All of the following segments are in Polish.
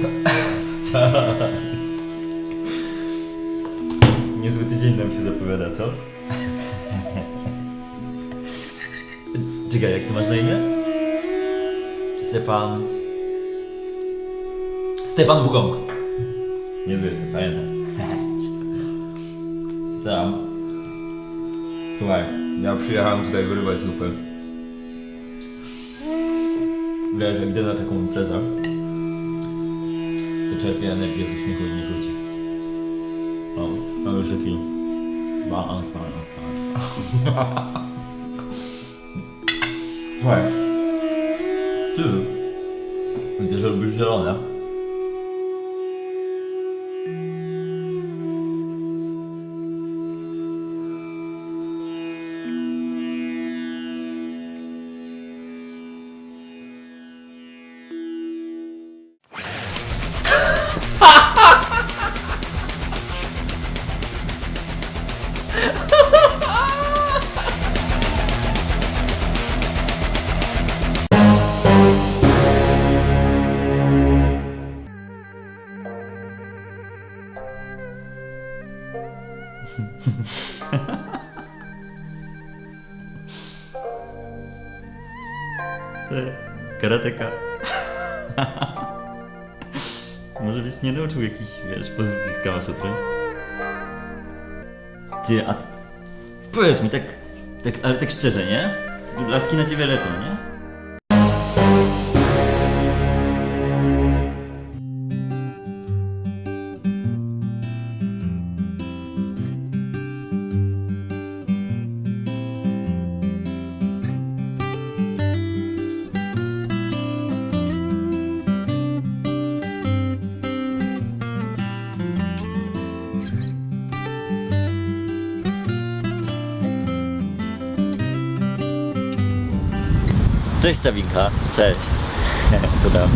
Niezły tydzień nam się zapowiada, co? Czekaj, jak ty masz na imię? Stefan... Stefan Wugonko. Niezły jestem, pamiętam. Tam. Słuchaj, ja przyjechałem tutaj wyrywać zupę. Wiesz, jak idę na taką imprezę, czerpie energię ze śmiechu innych ludzi. O, mamy brzyki. Balans. Słuchaj. Ty. Będziesz robił zielone. Karateka. Może byś mnie nauczył jakiś, wiesz, pozycji z Kama Sutry? Ty, a. Powiedz mi, tak, tak, ale tak szczerze, nie? Laski na ciebie lecą, nie? Cześć Sabinka, cześć. Co tam?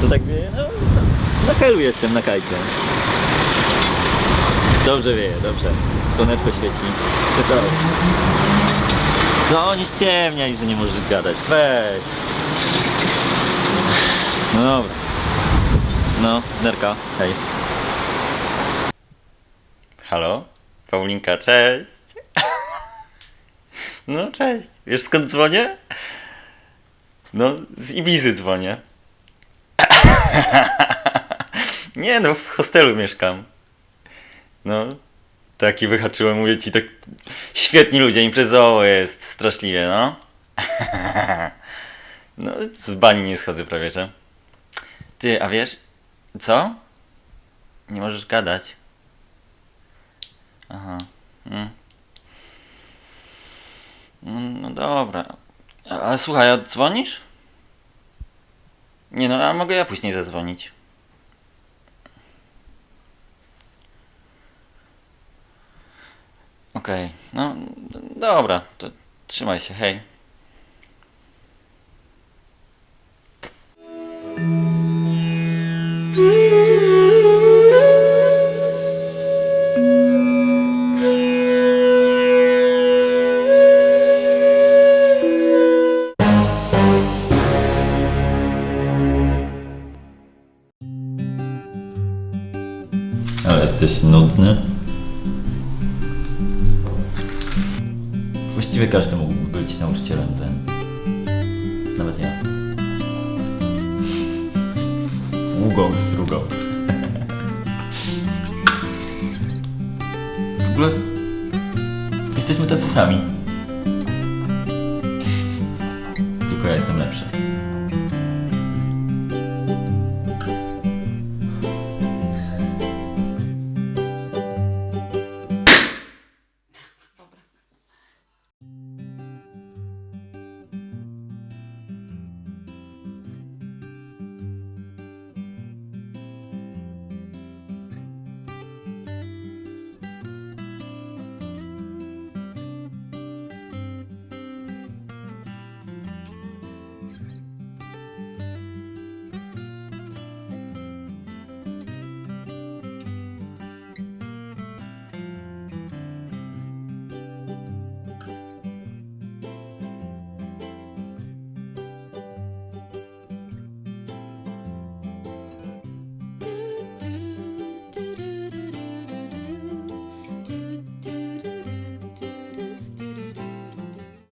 Co tak wieje? No, na helu jestem, na kajcie. Dobrze wieje, dobrze. Słoneczko świeci. To? Co? Nie ściemniaj, że nie możesz gadać. Weź. No dobra. No, Nerka, hej. Halo? Paulinka, cześć. No, cześć. Wiesz skąd dzwonię? No, z Ibizy dzwonię. Nie no, w hostelu mieszkam. No, taki wyhaczyłem, mówię ci, tak świetni ludzie, imprezowo jest, straszliwie, no. No, z bani nie schodzę prawie, że. Ty, a wiesz, co? Nie możesz gadać. Aha. Mm. No, no dobra. Ale słuchaj, a dzwonisz? Nie no, a mogę ja później zadzwonić. Okej, no d- dobra, to trzymaj się, hej. Jesteś nudny. Właściwie każdy mógłby być nauczycielem zen. Nawet ja. Ługą z drugą. W ogóle jesteśmy tacy sami. Tylko ja jestem lepszy.